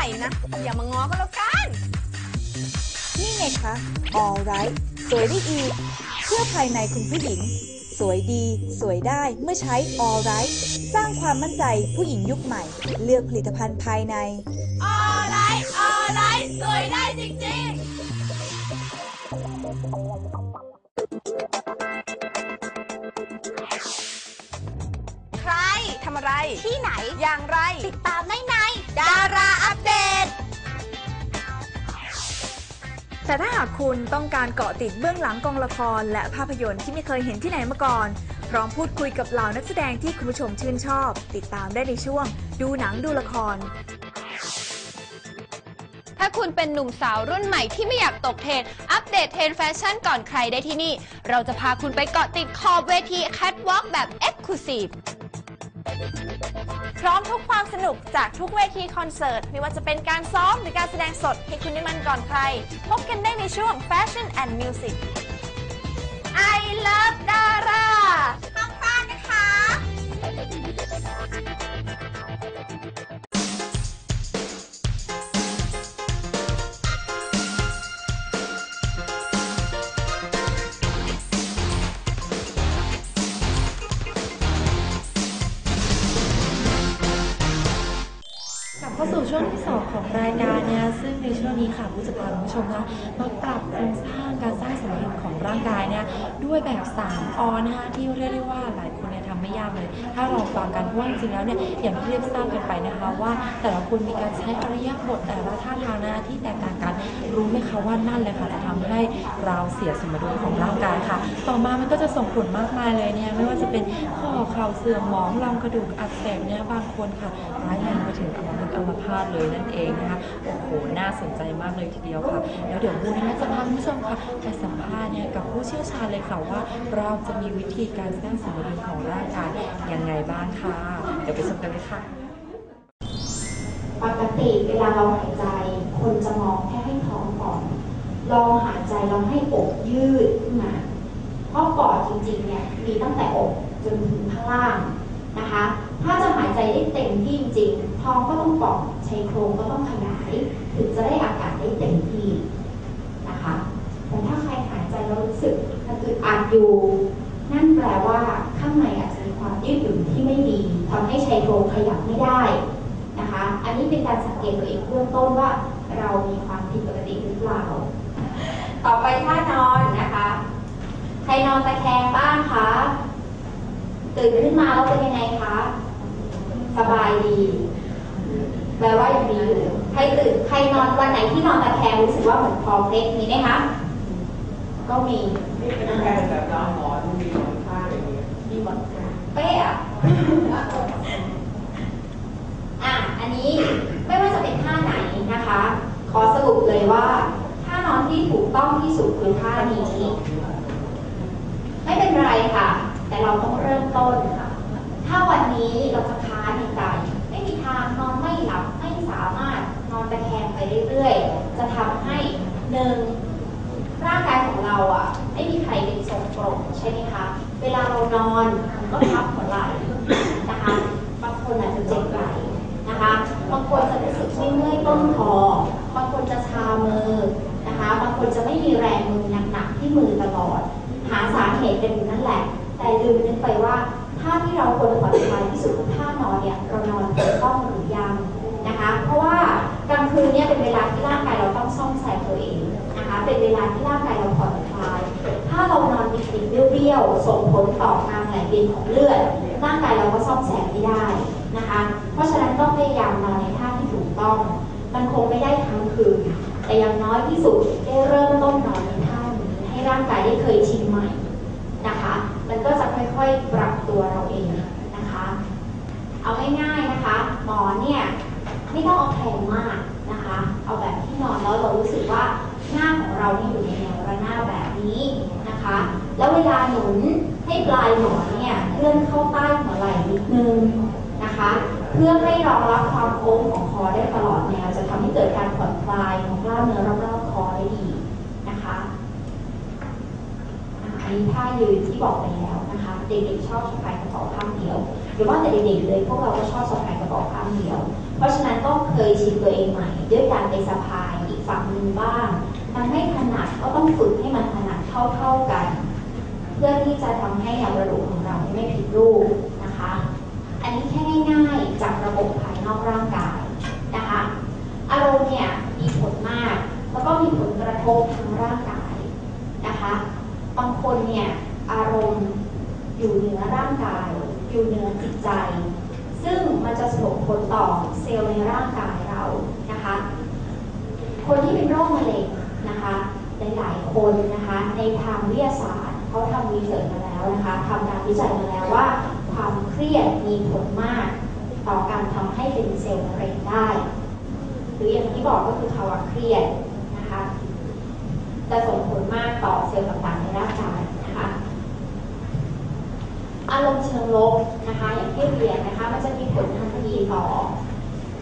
ร่นะ อย่ามาง้อก็แล้วกัน นี่ไงคะ all right สวยได้อีก เพื่อภายในคุณผู้หญิง สวยดี สวยได้เมื่อใช้ all right สร้างความมั่นใจผู้หญิงยุคใหม่ เลือกผลิตภัณฑ์ภายในอะไรอะไรสวยได้จริงๆ ใครทำอะไร ที่ไหนอย่างไร ติดตามในในดารา แต่ถ้าหากคุณต้องการเกาะติดเบื้องหลังกองละคร และภาพยนตร์ที่ไม่เคยเห็นที่ไหนมาก่อน พร้อมพูดคุยกับเหล่านักแสดงที่คุณผู้ชมชื่นชอบ ติดตามได้ในช่วง ดูหนังดูละคร ถ้าคุณเป็นหนุ่มสาวรุ่นใหม่ที่ไม่อยากตกเทรนด์อัปเดตเทรนด์แฟชั่นก่อนใครได้ที่นี่ เราจะพาคุณไปเกาะติดขอบเวที Catwalk แบบ Exclusive พร้อมทุกความสนุกจากทุกเวทีคอนเสิร์ต ไม่ว่าจะเป็นการซ้อมหรือการแสดงสดให้คุณได้มันก่อนใคร พบกันได้ในช่วง Fashion and Music I love Dara เข้าสู่ช่วงที่ 2 ของรายการเนี่ยซึ่งในช่วงนี้ค่ะผู้จัดการผู้ชมนะมาปรับโครงสร้างการสร้างสมดุลของร่างกายเนี่ยด้วยแบบ 3อนะคะที่เรียกได้ว่าหลายคนเนี่ย ไม่ยากเลย ถ้าลองฟังกันเพราะว่าจริงๆแล้วเนี่ยอย่างที่เรียบทราบกันไปนะคะว่าแต่ละคนมีการใช้อริยบทแต่ละท่าทางนะที่แตกต่างกันรู้ไหมคะว่านั่นเลยค่ะจะทำให้เราเสียสมดุลของร่างกายค่ะ ต่อมามันก็จะส่งผลมากมายเลยเนี่ยไม่ว่าจะเป็นข้อเข่าเสื่อมหมองรองกระดูกอักเสบเนี่ยบางคนค่ะร้ายแรงไปถึงกับเป็นอัมพาตเลยนั่นเองนะคะโอ้โหน่าสนใจมากเลยทีเดียวค่ะ แล้วเดี๋ยวบูนะคะจะพาคุณผู้ชมค่ะไปสัมภาษณ์เนี่ยกับผู้เชี่ยวชาญเลยค่ะว่าเราจะมีวิธีการสร้างสมดุลของร่างกายยังไงบ้างค่ะ เดี๋ยวไปชมกันเลยค่ะ ปกติเวลาเราหายใจ คนจะมองแค่ให้ท้องก่อน ลองหายใจลองให้อกยืดขึ้นมาเพราะปอดจริงๆเนี่ยมีตั้งแต่อกจนถึงข้างล่างนะคะ ถ้าจะหายใจได้เต็มที่จริงๆท้องก็ต้องป่องชายโครงก็ต้องขยาย ถึงจะได้อากาศได้เต็มที่นะคะแต่ถ้าใครหายใจแล้วรู้สึกมันอึดอัดอยู่ นั่นแปลว่าข้างในอาจจะมีความยืดหยุ่นที่ไม่ดีทำให้ชายโครงขยับไม่ได้นะคะ อันนี้เป็นการสังเกตตัวเองเบื้องต้นว่าเรามีความผิดปกติหรือเปล่า ต่อไปท่านอนนะคะ ใครนอนตะแคงบ้างคะ ตื่นขึ้นมาแล้วเป็นยังไงคะ สบายดี แปลว่ายังดีอยู่ใครตื่น ใครนอนวันไหนที่นอนตะแคงรู้สึกว่าเหมือนคอเคล็ดมีไหมคะ ก็มีนี่เป็นแฟนแบบเราหมอนหมอน หมดเป๊ะอะอันนี้ไม่ว่าจะเป็นท่าไหนนะคะ ขอสรุปเลยว่าท่านอนที่ถูกต้องที่สุดคือท่านี้ไม่เป็นไรค่ะ แต่เราต้องเริ่มต้นค่ะ ถ้าวันนี้เราจะค้าในใจไม่มีทางนอนไม่หลับไม่สามารถนอนตะแคงไปเรื่อยๆ จะทำให้หนึ่งร่างกายของเราอะ ไม่มีใครเป็นทรงกลมใช่ไหมคะ เวลาเรานอนก็ทับหัวไหล่นะคะบางคนอาจจะเจ็บไหล่นะคะบางคนจะรู้สึกเมื่อยต้นคอบางคนจะชามือนะคะบางคนจะไม่มีแรงมือหนักๆที่มือตลอด หาสาเหตุกันอยู่นั่นแหละ แต่ลืมนึกไปว่าท่าที่เราควรผ่อนคลายที่สุดท่านอนเนี่ยเรานอนถูกต้องหรือยังนะคะ เพราะว่ากลางคืนเนี่ยเป็นเวลาที่ร่างกายเราต้องซ่อมแซมตัวเองนะคะเป็นเวลาที่ร่างกายเราผ่อน คลาย ถ้าเรานอนติดๆเบี้ยวๆ ส่งผลต่อการไหลเวียนของเลือด ร่างกายเราก็ซ่อมแซมไม่ได้นะคะ เพราะฉะนั้นต้องพยายามนอนในท่าที่ถูกต้อง มันคงไม่ได้ทั้งคืน แต่อย่างน้อยที่สุดได้เริ่มต้นนอนในท่านี้ให้ร่างกายได้เคยชินใหม่นะคะ มันก็จะค่อยๆปรับตัวเราเองนะคะ เอาง่ายๆนะคะ หมอนเนี่ยไม่ต้องเอาแพงมากนะคะ เอาแบบที่นอนแล้วเรารู้สึกว่าหน้าของเรานี่อยู่ในแนวระนาบแบบ นี้นะคะ แล้วเวลาหนุนให้ปลายหมอนเนี่ยเคลื่อนเข้าใต้หัวไหล่นิดนึงนะคะ เพื่อให้รองรับความโค้งของคอได้ตลอดแนวจะทำให้เกิดการผ่อนคลายของกล้ามเนื้อรอบๆคอได้ดีนะคะอ่ามีท่ายืนที่บอกไปแล้วนะคะ เด็กๆชอบสะพายกระเป๋าข้างเดียวหรือว่าแต่เด็กๆเลยพวกเราก็ชอบสะพายกระเป๋าข้างเดียว เพราะฉะนั้นก็เคยชินตัวเองใหม่ ด้วยการไปสะพายอีกฝั่งหนึ่งบ้าง มันไม่ถนัดก็ต้องฝึกให้มันถ เท่าๆกัน เพื่อที่จะทำให้แนวกระดูกของเราไม่ผิดรูปนะคะ อันนี้แค่ง่ายๆจากระบบภายนอกร่างกายนะคะ อารมณ์เนี่ยมีผลมาก แล้วก็มีผลกระทบทางร่างกายนะคะ บางคนเนี่ยอารมณ์อยู่เหนือร่างกาย อยู่เหนือจิตใจ ซึ่งมันจะส่งผลต่อเซลล์ในร่างกายเรานะคะ คนที่เป็นโรคมะเร็งนะคะ หลายคนนะคะในทางวิทยาศาสตร์เขาทำวิจัยมาแล้วนะคะทำการวิจัยมาแล้วว่า ความเครียดมีผลมาก ต่อการทำให้เป็นเซลล์มะเร็งได้ หรืออย่างที่บอกก็คือภาวะเครียดนะคะจะส่งผลมากต่อเซลล์ต่างๆในร่างกายนะคะอารมณ์เชิงลบนะคะอย่างที่เรียนนะคะมันจะมีผลทันทีต่อ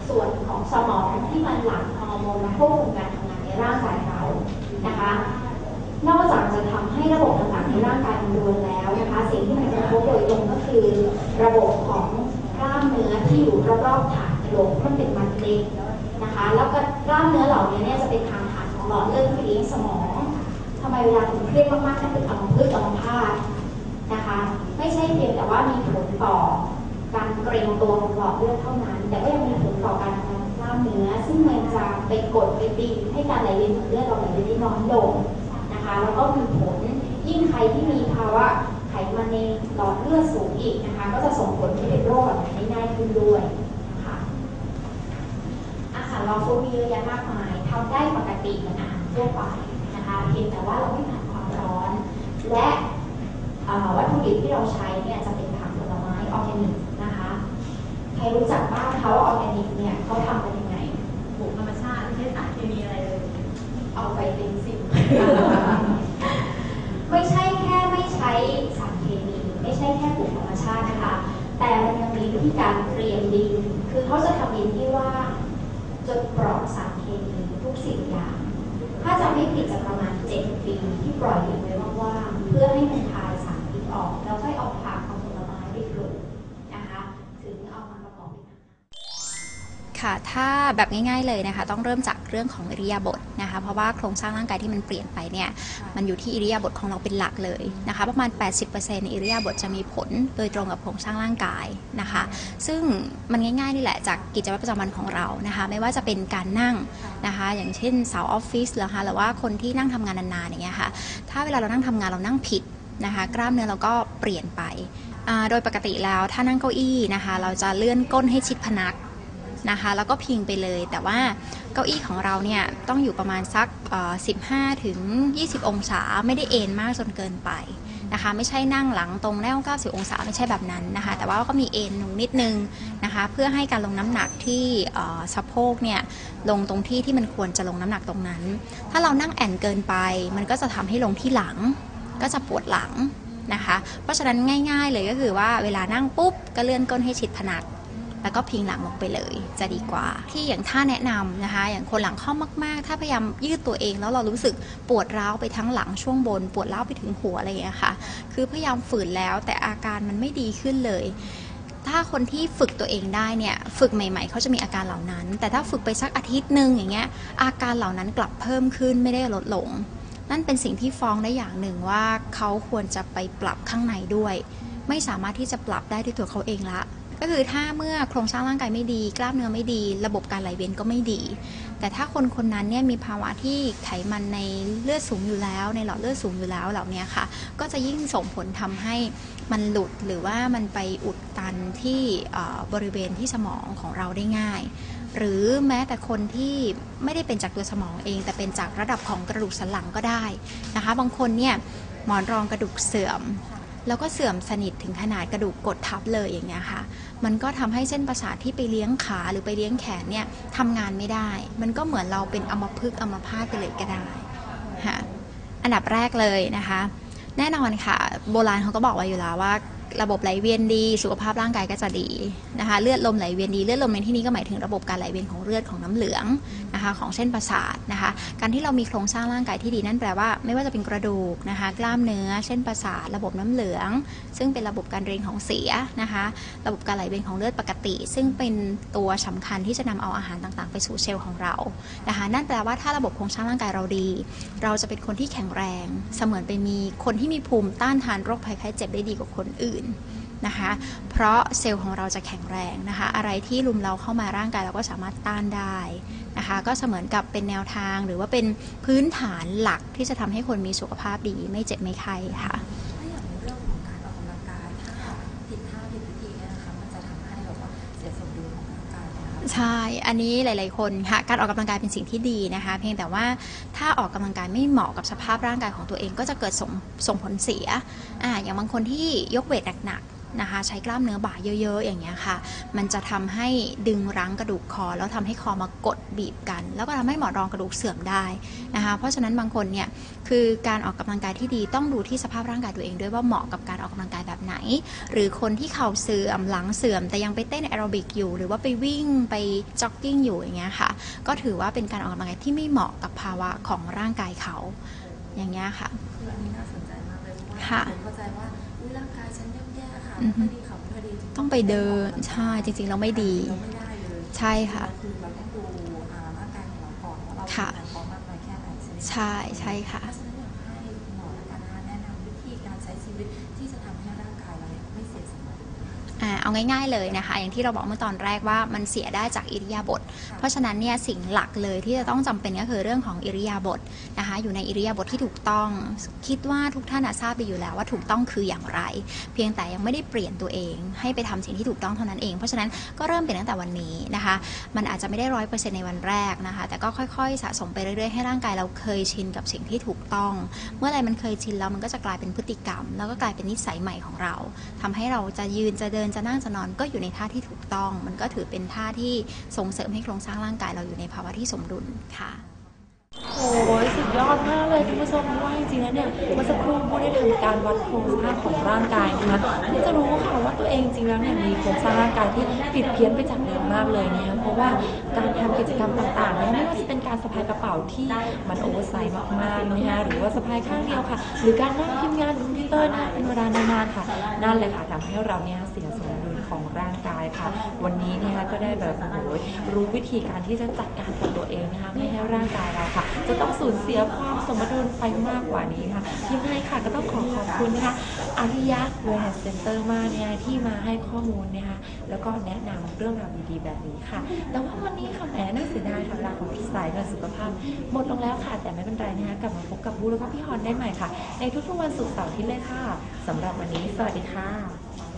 ส่วนของสมองที่มันหลั่งฮอร์โมนมาควบคุมการทำงานในร่างกายเรา นะคะ นอกจากจะทำให้ระบบต่างๆในร่างกายมันรวนแล้วนะคะ สิ่งที่มันกระทบโดยตรงก็คือระบบของกล้ามเนื้อที่อยู่รอบๆฐานหลกมันเป็นมัดเล็กนะคะ แล้วก็กล้ามเนื้อเหล่านี้เนี่ยจะเป็นทางผ่านของหลอดเลือดที่เลี้ยงสมองทำไมเวลาคุณเครียดมากๆนั่นเป็นอัมพฤกษ์อัมพาตนะคะ ไม่ใช่เพียงแต่ว่ามีผลต่อ การเกรงตัวของหลอดเลือดเท่านั้น แต่ก็ยังมีผลต่อการทำงานของกล้ามเนื้อ ซึ่งมันจะไปกดไปตีให้การไหลเวียนของเลือดเราไหลเวียนได้น้อยลงนะคะ แล้วก็มีผลยิ่งใครที่มีภาวะไขมันในหลอดเลือดสูงอีกนะคะ ก็จะส่งผลให้เป็นโรคแบบนี้ได้ง่ายขึ้นด้วยนะคะอาหารรองฟูมีเยอะแยะมากมายทำได้ปกติเหมือนอาหารทั่วไปนะคะเพียงแต่ว่าเราไม่ผ่านความร้อน และวัตถุดิบที่เราใช้ ใครรู้จักบ้างเขาออร์แกนิกเนี่ยเขาทำกันยังไงปลูกธรรมชาติไม่ใช่สารเคมีอะไรเลย เอาไปเป็นสิ่ง ไม่ใช่แค่ไม่ใช้สารเคมี ไม่ใช่แค่ปลูกธรรมชาตินะคะ แต่มันยังมีวิธีการเตรียมดิน คือเขาจะทำดินที่ว่างจนปลอดสารเคมีทุกสิ่งอย่าง ถ้าจำไม่ผิดจะประมาณ 7 ปีที่ปล่อยดินไว้ว่างๆเพื่อให้มันคายสารพิษออก ถ้าแบบง่ายๆเลยนะคะ ต้องเริ่มจากเรื่องของอิริยาบถนะคะ เพราะว่าโครงสร้างร่างกายที่มันเปลี่ยนไปเนี่ยมันอยู่ที่อิริยาบถของเราเป็นหลักเลยนะคะ ประมาณ 80%ในอิริยาบถจะมีผลโดยตรงกับโครงสร้างร่างกายนะคะ ซึ่งมันง่ายๆนี่แหละจากกิจวัตรประจำวันของเรานะคะ ไม่ว่าจะเป็นการนั่งนะคะ อย่างเช่นสาวออฟฟิศเหรอคะหรือว่าคนที่นั่งทำงานนานๆอย่างเงี้ยค่ะถ้าเวลาเรานั่งทำงานเรานั่งผิดนะคะ กล้ามเนื้อเราก็เปลี่ยนไปอ่าโดยปกติแล้วถ้านั่งเก้าอี้นะคะ เราจะเลื่อนก้นให้ชิดพนัก นะคะ แล้วก็พิงไปเลย แต่ว่าเก้าอี้ของเราเนี่ยต้องอยู่ประมาณสัก 15 ถึง 20 องศา ไม่ได้เอนมากจนเกินไปนะคะ ไม่ใช่นั่งหลังตรงแนว90 องศาไม่ใช่แบบนั้นนะคะ แต่ว่าก็มีเอนลงนิดนึงนะคะ เพื่อให้การลงน้ำหนักที่สะโพกเนี่ยลงตรงที่ที่มันควรจะลงน้ำหนักตรงนั้น ถ้าเรานั่งแอนเกินไป มันก็จะทำให้ลงที่หลัง ก็จะปวดหลังนะคะ เพราะฉะนั้นง่าย ๆ เลยก็คือว่าเวลานั่งปุ๊บก็เลื่อนก้นให้ชิดพนัก แล้วก็พิงหลังลงไปเลยจะดีกว่า ที่อย่างท่าแนะนำนะคะ อย่างคนหลังค่อมมากๆ ถ้าพยายามยืดตัวเองแล้วเรารู้สึกปวดร้าวไปทั้งหลังช่วงบน ปวดร้าวไปถึงหัวอะไรอย่างเงี้ค่ะ คือพยายามฝืนแล้วแต่อาการมันไม่ดีขึ้นเลย ถ้าคนที่ฝึกตัวเองได้เนี่ยฝึกใหม่ ๆเขาจะมีอาการเหล่านั้น แต่ถ้าฝึกไปสักอาทิตย์หนึ่งอย่างเงี้ยอาการเหล่านั้นกลับเพิ่มขึ้นไม่ได้ลดลง นั่นเป็นสิ่งที่ฟ้องได้อย่างหนึ่งว่าเขาควรจะไปปรับข้างในด้วย ไม่สามารถที่จะปรับได้ด้วยตัวเขาเองละ ก็คือถ้าเมื่อโครงสร้างร่างกายไม่ดี กล้ามเนื้อไม่ดี ระบบการไหลเวียนก็ไม่ดี แต่ถ้าคนคนนั้นเนี่ยมีภาวะที่ไขมันในเลือดสูงอยู่แล้ว ในหลอดเลือดสูงอยู่แล้วเหล่านี้ค่ะ ก็จะยิ่งส่งผลทำให้มันหลุดหรือว่ามันไปอุดตันที่บริเวณที่สมองของเราได้ง่าย หรือแม้แต่คนที่ไม่ได้เป็นจากตัวสมองเอง แต่เป็นจากระดับของกระดูกสันหลังก็ได้นะคะ บางคนเนี่ยหมอนรองกระดูกเสื่อม แล้วก็เสื่อมสนิทถึงขนาดกระดูกกดทับเลยอย่างเงี้ยค่ะ มันก็ทำให้เส้นประสาทที่ไปเลี้ยงขาหรือไปเลี้ยงแขนเนี่ยทำงานไม่ได้ มันก็เหมือนเราเป็นอมพึกอมพาตไปเลยก็ได้ค่ะอันดับแรกเลยนะคะ แน่นอนค่ะ โบราณเขาก็บอกไว้อยู่แล้วว่า ระบบไหลเวียนดี สุขภาพร่างกายก็จะดีนะคะ เลือดลมไหลเวียนดีเลือดลมในที่นี้ก็หมายถึงระบบการไหลเวียนของเลือดของน้ำเหลืองนะคะของเส้นประสาทนะคะ การที่เรามีโครงสร้างร่างกายที่ดีนั่นแปลว่า ไม่ว่าจะเป็นกระดูกนะคะ กล้ามเนื้อ เส้นประสาท ระบบน้ำเหลือง ซึ่งเป็นระบบการเรียนของเสียนะคะ ระบบการไหลเวียนของเลือดปกติ ซึ่งเป็นตัวสำคัญที่จะนำเอาอาหารต่างๆ ไปสู่เซลล์ของเรานะคะ นั่นแปลว่าถ้าระบบโครงสร้างร่างกายเราดี เราจะเป็นคนที่แข็งแรง เสมือนไปมีคนที่มีภูมิต้านทานโรคภัยไข้เจ็บได้ดีกว่าคนอื่นนะคะเพราะเซลล์ของเราจะแข็งแรงนะคะ อะไรที่ลุมเราเข้ามาร่างกายเราก็สามารถต้านได้นะคะ ก็เสมือนกับเป็นแนวทางหรือว่าเป็นพื้นฐานหลักที่จะทำให้คนมีสุขภาพดีไม่เจ็บไม่ไข้ค่ะ ใช่ อันนี้หลาย ๆ คนค่ะการออกกำลังกายเป็นสิ่งที่ดีนะคะ เพียงแต่ว่าถ้าออกกำลังกายไม่เหมาะกับสภาพร่างกายของตัวเองก็จะเกิดส่งส่งผลเสียอ่าอย่างบางคนที่ยกเวทหนักๆ นะคะใช้กล้ามเนื้อบ่าเยอะๆ อย่างเงี้ยค่ะ มันจะทำให้ดึงรั้งกระดูกคอ แล้วทำให้คอมากดบีบกัน แล้วก็ทำให้หมอนรองกระดูกเสื่อมได้นะคะ เพราะฉะนั้นบางคนเนี่ยคือการออกกำลังกายที่ดีต้องดูที่สภาพร่างกายตัวเองด้วยว่าเหมาะกับการออกกำลังกายแบบไหน หรือคนที่เข่าเสื่อมหลังเสื่อม แต่ยังไปเต้นแอโรบิกอยู่ หรือว่าไปวิ่งไปจ็อกกิ้งอยู่อย่างเงี้ยค่ะ ก็ถือว่าเป็นการออกกำลังกายที่ไม่เหมาะกับภาวะของร่างกายเขาอย่างเงี้ยค่ะคืออันนี้น่าสนใจมากเลยเพราะว่าค่ะผมเข้าใจว่าอุ๊ยร่างกายฉันย่ำแย่ค่ะ อืไม่อฮึค่อยดีค่ะไม่ค่อยดีต้องไปเดินใช่จริงๆเราไม่ดี เราไม่ได้เลยใช่ค่ะคือเราต้องดูอ่าร่างกายของเราก่อนว่าเราค่ะ ทำงานพร้อมมากน้อยแค่ไหนใช่ไหมคะใช่ใช่ค่ะเพราะ เอาง่าย ๆเลยนะคะ อย่างที่เราบอกเมื่อตอนแรกว่ามันเสียได้จากอิริยาบถเพราะฉะนั้นเนี่ยสิ่งหลักเลยที่จะต้องจำเป็นก็คือเรื่องของอิริยาบถนะคะ อยู่ในอิริยาบถที่ถูกต้อง คิดว่าทุกท่านน่ะทราบไปอยู่แล้วว่าถูกต้องคืออย่างไร เพียงแต่ยังไม่ได้เปลี่ยนตัวเอง ให้ไปทำสิ่งที่ถูกต้องเท่านั้นเอง เพราะฉะนั้นก็เริ่มเปลี่ยนตั้งแต่วันนี้นะคะ มันอาจจะไม่ได้ร้อยเปอร์เซ็นต์ในวันแรกนะคะ แต่ก็ค่อยๆ สะสมไปเรื่อยๆให้ร่างกายเราเคยชินกับสิ่งที่ถูกต้อง เมื่อไหรมันเคยชินแล้วมันก็จะกลายเป็นพฤติกรรม แล้วก็กลายเป็นนิสัยใหม่ของเราทำให้เราจะยืนจะเดินจะนั่งจะนอนก็อยู่ในท่าที่ถูกต้อง มันก็ถือเป็นท่าที่ส่งเสริมให้โครงสร้างร่างกายเราอยู่ในภาวะที่สมดุลค่ะ โอ้ยสุดยอดมากเลยคุณผู้ชมเพราะว่าจริงๆแล้วเนี่ยเมื่อสักครู่ผู้ได้ทำการวัดโครงสร้างของร่างกายนะคะเพิ่งจะรู้ค่ะว่าตัวเองจริงๆแล้วเนี่ยมีโครงสร้างร่างกายที่ผิดเพี้ยนไปจากเดิมมากเลยเนี่ยเพราะว่าการทำกิจกรรมต่างๆเนี่ยไม่ว่าจะเป็นการสะพายกระเป๋าที่มันโอเวอร์ไซส์มากๆนะคะหรือว่าสะพายข้างเดียวค่ะ หรือการนั่งพิมพ์งานบนคอมพิวเตอร์นะคะเป็นเวลานานๆค่ะ นั่นแหละค่ะทำให้เราเนี่ยเสียสมดุล ของร่างกายค่ะ วันนี้เนี่ยก็ได้แบบโอ้โหรู้วิธีการที่จะจัดการกับตัวเองนะคะไม่ให้ร่างกายเราค่ะ จะต้องสูญเสียความสมดุลไปมากกว่านี้ค่ะยังไงค่ะก็ต้องขอขอบคุณนะคะอาริยะเวลเนสเซ็นเตอร์มากเนี่ยที่มาให้ข้อมูลนะคะแล้วก็แนะนำเรื่องราวดีๆแบบนี้ค่ะ แต่ว่าวันนี้ค่ะแหมน่าเสียดายค่ะเวลาของสายกับสุขภาพ หมดลงแล้วค่ะ แต่ไม่เป็นไรนะคะกลับมาพบกับบูแล้วก็พี่ฮอนได้ใหม่ค่ะ ในทุกๆวันศุกร์เสาร์ที่เลยค่ะสำหรับวันนี้ สวัสดีค่ะ